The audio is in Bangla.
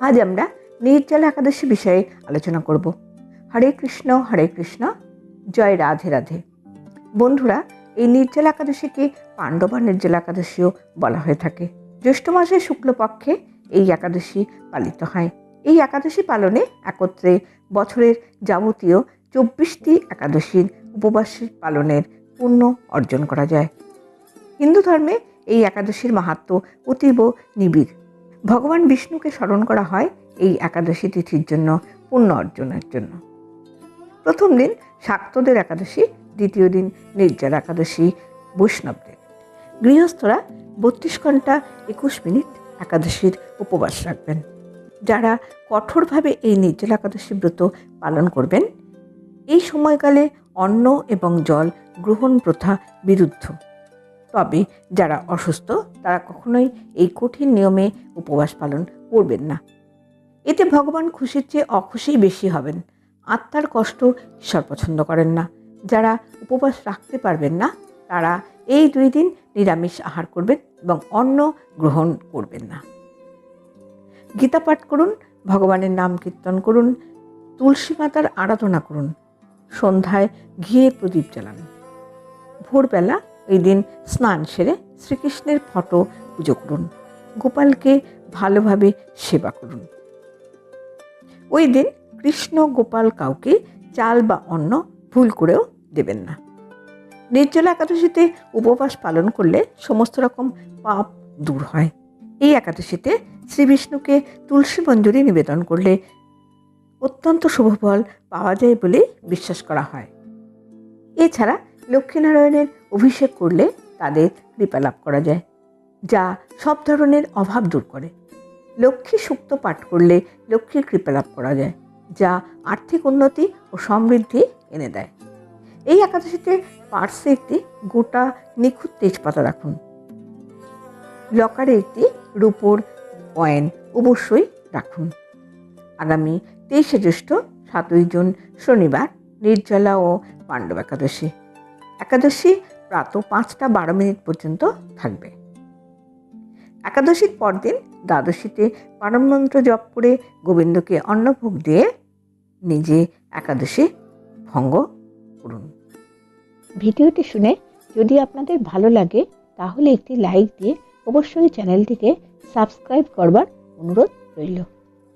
আজ আমরা নির্জলা একাদশী বিষয়ে আলোচনা করব। হরে কৃষ্ণ হরে কৃষ্ণ, জয় রাধে রাধে। বন্ধুরা, এই নির্জলা একাদশীকে পাণ্ডবা নির্জলা একাদশীও বলা হয়ে থাকে। জ্যৈষ্ঠ মাসের শুক্লপক্ষে এই একাদশী পালিত হয়। এই একাদশী পালনে একত্রে বছরের যাবতীয় চব্বিশটি একাদশীর উপবাসী পালনের পুণ্য অর্জন করা যায়। হিন্দু ধর্মে এই একাদশীর মাহাত্ম অতীব নিবিড়। ভগবান বিষ্ণুকে স্মরণ করা হয় এই একাদশী তিথির জন্য, পুণ্য অর্জনের জন্য। প্রথম দিন শাক্তদের একাদশী, দ্বিতীয় দিন নির্জলা একাদশী, বৈষ্ণবদের। গৃহস্থরা বত্রিশ ঘণ্টা একুশ মিনিট একাদশীর উপবাস রাখবেন। যারা কঠোরভাবে এই নির্জলা একাদশী ব্রত পালন করবেন, এই সময়কালে অন্ন এবং জল গ্রহণ প্রথা বিরুদ্ধ। তবে যারা অসুস্থ, তারা কখনোই এই কঠিন নিয়মে উপবাস পালন করবেন না। এতে ভগবান খুশির চেয়ে অখুশিই বেশি হবেন। আত্মার কষ্ট ঈশ্বর পছন্দ করেন না। যারা উপবাস রাখতে পারবেন না, তারা এই দুই দিন নিরামিষ আহার করবেন এবং অন্ন গ্রহণ করবেন না। গীতা পাঠ করুন, ভগবানের নাম কীর্তন করুন, তুলসী মাতার আরাধনা করুন, সন্ধ্যায় ঘিয়ে প্রদীপ জ্বালান। ভোরবেলা ওই দিন স্নান সেরে শ্রীকৃষ্ণের ফটো পুজো করুন। গোপালকে ভালোভাবে সেবা করুন। ওই দিন কৃষ্ণ গোপাল কাউকে চাল বা অন্ন ভুল করেও দেবেন না। নির্জলা একাদশীতে উপবাস পালন করলে সমস্ত রকম পাপ দূর হয়। এই একাদশীতে শ্রী বিষ্ণুকে তুলসী মঞ্জুরি নিবেদন করলে অত্যন্ত শুভ ফল পাওয়া যায় বলে বিশ্বাস করা হয়। এছাড়া লক্ষ্মীনারায়ণের অভিষেক করলে তাদের কৃপা লাভ করা যায়, যা সব ধরনের অভাব দূর করে। লক্ষ্মী সুক্ত পাঠ করলে লক্ষ্মীর কৃপা লাভ করা যায়, যা আর্থিক উন্নতি ও সমৃদ্ধি এনে দেয়। এই একাদশীতে পার্শ্বে একটি গোটা নিখুঁত তেজপাতা রাখুন। লকারে একটি রূপোর কয়েন অবশ্যই রাখুন। আগামী তেইশে জ্যৈষ্ঠ, সাতই জুন, শনিবার, নির্জলা ও পাণ্ডব একাদশী। একাদশী প্রাত পাঁচটা বারো মিনিট পর্যন্ত থাকবে। একাদশীর পরদিন দ্বাদশীতে পারমমন্ত্র জপ করে গোবিন্দকে অন্নভোগ দিয়ে নিজে একাদশী ভঙ্গ করুন। ভিডিওটি শুনে যদি আপনাদের ভালো লাগে, তাহলে একটি লাইক দিয়ে অবশ্যই চ্যানেলটিকে সাবস্ক্রাইব করবার অনুরোধ রইল।